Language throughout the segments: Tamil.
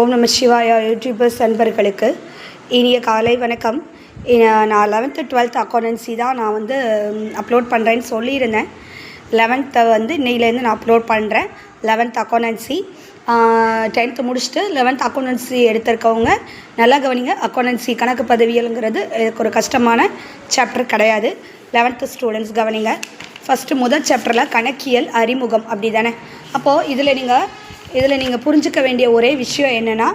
ஓம் நம சிவாயா யூடியூபர்ஸ் நண்பர்களுக்கு இனிய காலை வணக்கம். நான் லெவன்த்து டுவெல்த் அக்கௌண்டன்சி தான் நான் வந்து அப்லோட் பண்ணுறேன்னு சொல்லியிருந்தேன். லெவன்த்தை வந்து இன்னையிலேருந்து நான் அப்லோட் பண்ணுறேன் லெவன்த் அக்கௌண்டன்சி டென்த்து முடிச்சுட்டு லெவன்த் அக்கௌண்டன்சி எடுத்திருக்கவங்க நல்லா கவனிங்க. அக்கௌண்டன்சி கணக்கு பதவியலுங்கிறது எனக்கு ஒரு கஷ்டமான சாப்டர் கிடையாது. லெவன்த்து ஸ்டூடெண்ட்ஸ் கவனிங்க. ஃபஸ்ட்டு முதல் சாப்டரில் கணக்கியல் அறிமுகம் அப்படி தானே அப்போது இதில் நீங்கள் இதில் நீங்கள் புரிஞ்சுக்க வேண்டிய ஒரே விஷயம் என்னென்னா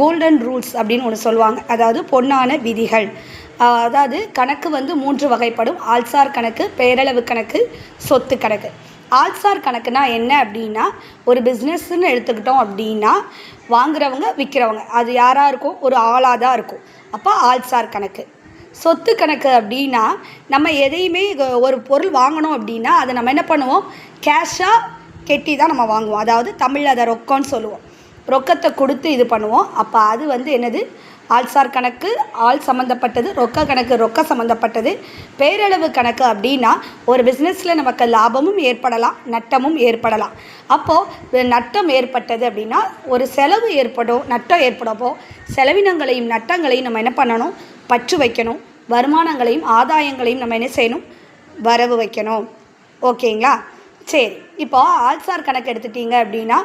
கோல்டன் ரூல்ஸ் அப்படின்னு ஒன்று சொல்லுவாங்க. அதாவது பொன்னான விதிகள். அதாவது கணக்கு வந்து மூன்று வகைப்படும். ஆள்சார் கணக்கு பேரளவு கணக்கு சொத்து கணக்கு. ஆள்சார் கணக்குனா என்ன அப்படின்னா ஒரு பிஸ்னஸ்ன்னு எடுத்துக்கிட்டோம் அப்படின்னா வாங்குறவங்க விற்கிறவங்க அது யாராக இருக்கும்? ஒரு ஆளாக தான் இருக்கும். அப்போ ஆள்சார் கணக்கு. சொத்து கணக்கு அப்படின்னா நம்ம எதையுமே ஒரு பொருள் வாங்கணும் அப்படின்னா அதை நம்ம என்ன பண்ணுவோம்? கேஷாக கெட்டி தான் நம்ம வாங்குவோம். அதாவது தமிழில் அதை ரொக்கம்னு சொல்லுவோம். ரொக்கத்தை கொடுத்து இது பண்ணுவோம். அப்போ அது வந்து என்னது? ஆள்சார் கணக்கு ஆள் சம்மந்தப்பட்டது ரொக்க கணக்கு ரொக்க சம்மந்தப்பட்டது பேரளவு கணக்கு அப்படின்னா ஒரு பிஸ்னஸில் நமக்கு லாபமும் ஏற்படலாம் நட்டமும் ஏற்படலாம். அப்போது நட்டம் ஏற்பட்டது அப்படின்னா ஒரு செலவு ஏற்படும் நட்டம் ஏற்படப்போ செலவினங்களையும் நட்டங்களையும் நம்ம என்ன பண்ணணும்? பற்று வைக்கணும். வருமானங்களையும் ஆதாயங்களையும் நம்ம என்ன செய்யணும்? வரவு வைக்கணும். ஓகேங்களா? சரி இப்போ ஆள்சார் கணக்கு எடுத்துட்டீங்க அப்படின்னா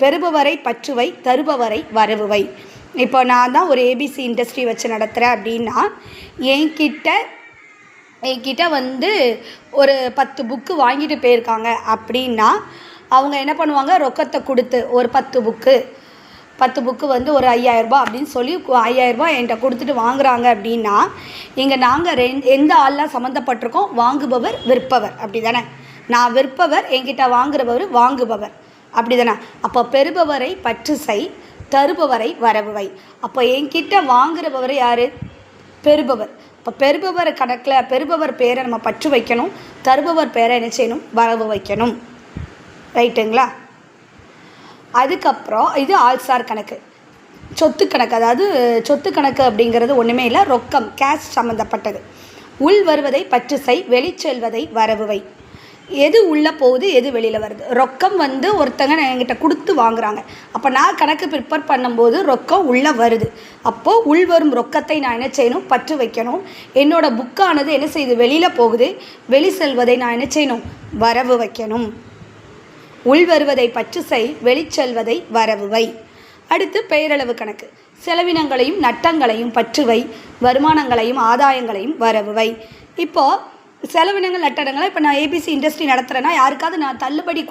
பெறுபவரை பற்றுவை தருபவரை வரவுவை. இப்போ நான் தான் ஒரு ஏபிசி இண்டஸ்ட்ரி வச்சு நடத்துகிறேன் அப்படின்னா என்கிட்ட என்கிட்ட வந்து ஒரு பத்து புக்கு வாங்கிட்டு போயிருக்காங்க அப்படின்னா அவங்க என்ன பண்ணுவாங்க? ரொக்கத்தை கொடுத்து ஒரு பத்து புக்கு பத்து புக்கு வந்து ஒரு ஐயாயிரரூபா அப்படின்னு சொல்லி ஐயாயிரரூபா என்கிட்ட கொடுத்துட்டு வாங்குறாங்க அப்படின்னா இங்கே நாங்கள் ரெண் எந்த ஆள்லாம் சம்மந்தப்பட்டிருக்கோம்? வாங்குபவர் விற்பவர். அப்படி தானே நான் விற்பவர் என்கிட்ட வாங்குறவர் வாங்குபவர். அப்படி தானே அப்போ பெறுபவரை பற்று செய் தருபவரை வரவுவை அப்போ என்கிட்ட வாங்குறபவர் யார்? பெறுபவர். இப்போ பெறுபவர் கணக்கில் பெறுபவர் பேரை நம்ம பற்று வைக்கணும் தருபவர் பேரை என்ன செய்யணும்? வரவு வைக்கணும். ரைட்டுங்களா? அதுக்கப்புறம் இது ஆள்சார் கணக்கு. சொத்து கணக்கு அதாவது சொத்து கணக்கு அப்படிங்கிறது ஒன்றுமே இல்லை ரொக்கம் கேஷ் சம்மந்தப்பட்டது உள் வருவதை பற்று செய் வெளிச்செல்வதை வரவுவை எது உள்ளே போகுது எது வெளியில் வருது. ரொக்கம் வந்து ஒருத்தங்க என்கிட்ட கொடுத்து வாங்குறாங்க. அப்போ நான் கணக்கு ப்ரிப்பேர் பண்ணும்போது ரொக்கம் உள்ளே வருது. அப்போது உள்வரும் ரொக்கத்தை நான் என்ன செய்யணும்? பற்று வைக்கணும். என்னோடய புக்கானது என்ன செய்யுது? வெளியில் போகுது. வெளி செல்வதை நான் என்ன செய்யணும்? வரவு வைக்கணும். உள்வருவதை பற்று செய் வெளிச்செல்வதை வரவுவை அடுத்து பெயரளவு கணக்கு. செலவினங்களையும் நட்டங்களையும் பற்றுவை வருமானங்களையும் ஆதாயங்களையும் வரவுவை இப்போது செலவினங்கள் நட்டடங்களாக இப்போ நான் ஏபிசி இண்டஸ்ட்ரி நடத்துகிறேன்னா யாருக்காவது நான் தள்ளுபடி